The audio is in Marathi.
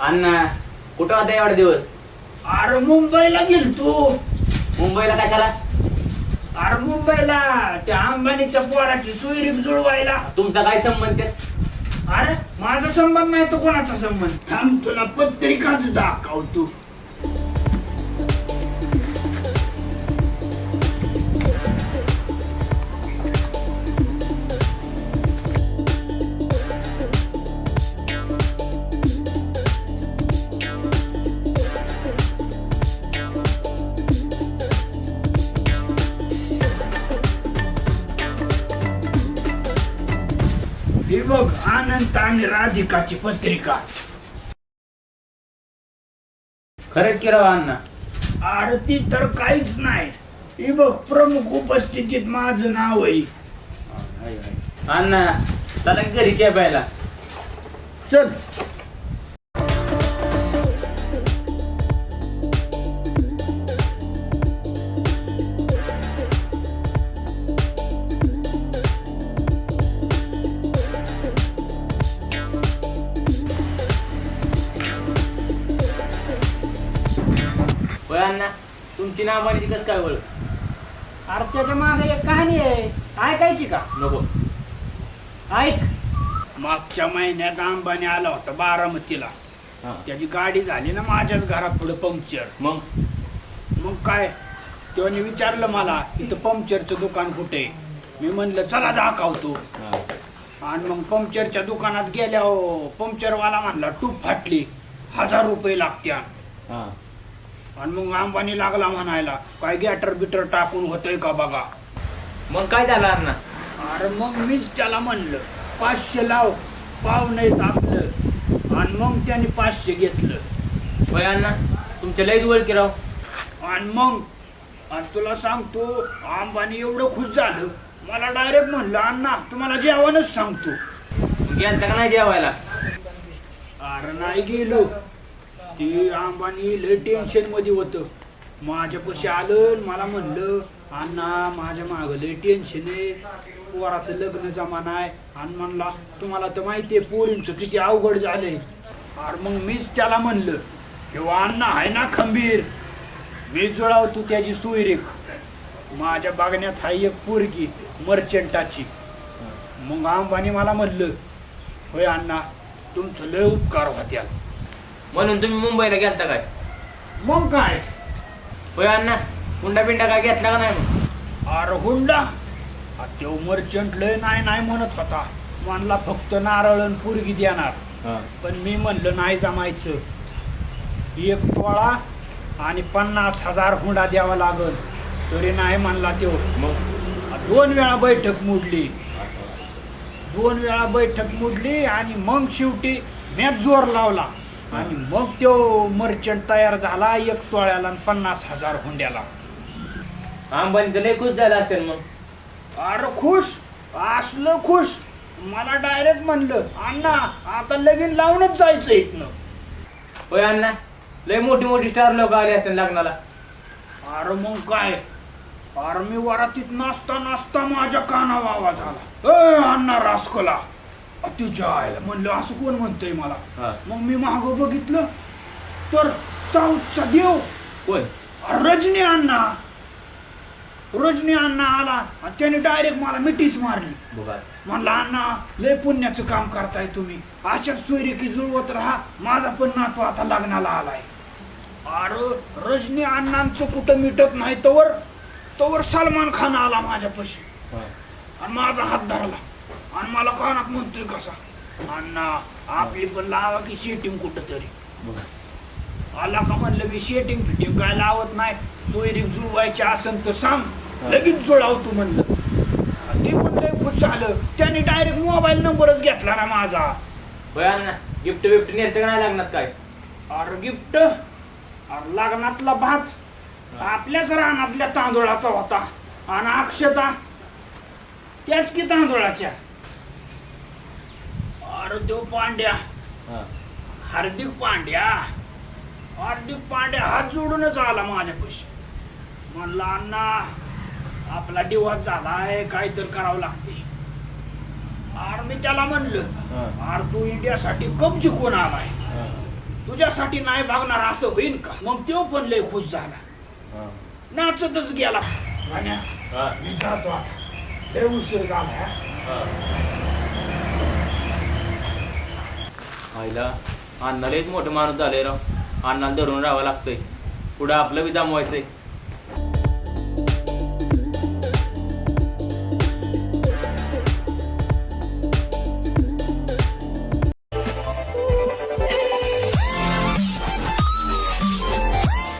अण्णा कुठं होता एवढे दिवस अरे मुंबईला गेलतो मुंबईला कशाला अरे मुंबईला त्या अंबानीच्या पोराची सोयरीक जुळवायला. तुमचा काय संबंध त्यात? अरे माझा संबंध नाही तो कोणाचा संबंध? थांब तुला पत्रिकाच दाखवतो. ही बघ आनंद आणि राधिकाची पत्रिका खरंच की राव अण्णा? अरे ती तर काहीच नाही. ही बघ प्रमुख उपस्थितीत माझं नाव आहे. अण्णा चला घरी चहा प्यायला. चल. होय अण्णा? तुमची नावाची कसं काय ओळख? अरे त्याच्यामागे एक कहाणी आहे. ऐकायची का? नको. ऐक. मागच्या महिन्यात अंबानी आला होता बारामतीला. हा. त्याची गाडी झाली ना माझ्याच घरापुढे पंक्चर. मग? मग काय? त्याने विचारलं मला इथं पंक्चरचं दुकान कुठे? आहे? मी म्हणलं चला दाखवतो. हा. आणि मग पंक्चरच्या दुकानात गेल्या पंक्चरवाला म्हणला टूप फाटली. हजार रुपये लागत्या. हा. आणि मग अंबानी लागला म्हणायला काय गॅटर बिटर टाकून होतंय का बघा? मग काय झालं अण्णा? अरे मग मीच त्याला म्हणलं पाचशे लाव पाव नाहीत आपलं. आणि मग त्याने पाचशे घेतलं. होय अण्णा तुमच्या लयच ओळखी राव. आणि मग आणि तुला सांगतो अंबानी एवढं खुश झालं. मला डायरेक्ट म्हणलं अण्णा तुम्हाला जेवणच सांगतो. गेलता का नाही जेवायला? अरे नाही गेलो. ते अंबानी लय टेन्शनमध्ये होतं. माझ्यापाशी आलं मला म्हणलं अण्णा माझ्या मागं लय टेन्शन आहे. पोराचं लग्न जमाना आहे आणि म्हणला तुम्हाला तर माहिती आहे पोरींचं किती अवघड झालंय. अरे मग मीच त्याला म्हणलं किंवा अण्णा आहे ना खंबीर. मी जुळावतो त्याची सुईरेख. माझ्या बागण्यात हाय एक पोरगी मर्चंटाची मग अंबानी मला म्हणलं होय अण्णा तुमचं लय उपकार होत्या म्हणून तुम्ही मुंबईला गेलता काय? मग काय? होय अण्णा हुंडा बिंडा काय घेतला का नाही मग? अरे हुंडा? आ, त्यो मर्चंट लय नाही नाही म्हणत होता. म्हणला फक्त नारळ आणि पुरगी देणार. पण मी म्हणलं नाही जमायचं. एक तोळा आणि पन्नास हजार हुंडा द्यावा लागल. तरी नाही म्हणला त्यो मग? आ, दोन वेळा बैठक मोडली. दोन वेळा बैठक मोडली आणि मग शेवटी मॅच जोर लावला. आणि मग त्यो मर्चंट तयार झाला एक तोळ्याला आणि पन्नास हजार हुंड्याला. अंबानी तर लय खुश झाला असेल मग. अरे खुश असलं खुश. मला डायरेक्ट म्हणलं अण्णा आता लगीन लावूनच जायचं इथनं. होय अण्णा लय मोठी मोठी स्टार लोक आले असतील लग्नाला. अरे मग काय? अरे मी वरातीत नाचता नाचता माझ्या कानावा आवाज आला. ए अण्णा रासकोला. तुझ्या आईला म्हणलं असं कोण म्हणतंय मला. मग मी माग बघितलं तर साऊथचा देव. कोण? रजनी अण्णा. रजनी अण्णा आला आणि त्याने डायरेक्ट मला मिठीच मारली. म्हणला अण्णा लय पुण्याचं काम करताय तुम्ही. अशाच सोयरेकी जुळवत राहा. माझा पण नातू आता लग्नाला आलाय. अरे रजनी अण्णांचं कुठं मिटत नाही तवर तवर सलमान खान आला माझ्यापाशी. आणि माझा हात धरला. आणि मला कानात म्हणतोय कसा? अण्णा आपली पण लावा की शेटिंग कुठं तरी आला का म्हणलं मी शेटिंग फिटिंग काय लावत नाही? सोयरीक जुळवायची असेल तर सांग. लगेच जुळावतो म्हणलं. ते पण लय खुश झालं. त्याने डायरेक्ट मोबाईल नंबरच घेतला ना माझा. गिफ्ट बिफ्ट नेतं का नाही लागणार काय? अरे गिफ्ट अरे लग्नातला भात. आपल्याच रानातल्या तांदूळाचा होता. आणि अक्षता त्याच की तांदुळाच्या? अरे देव पांड्या. हार्दिक पांड्या. हार्दिक पांड्या हात जोडूनच आला माझ्यापाशी. म्हणला अण्णा आपला दिवस झालाय काय तर करावं लागते. अरे मी त्याला म्हणलं. अरे तू इंडियासाठी कप जिंकून आलाय. तुझ्यासाठी नाही भागणार असं होईल का? मग तो पण लय खुश झाला. नाचतच गेला. मी जातो आता. लय उशीर झाला हा. आईला. अण्णाला एक मोठं माणूस झाले राव. अण्णाला धरून राहावं लागतंय. पुढं आपलं बी जमवायचंय.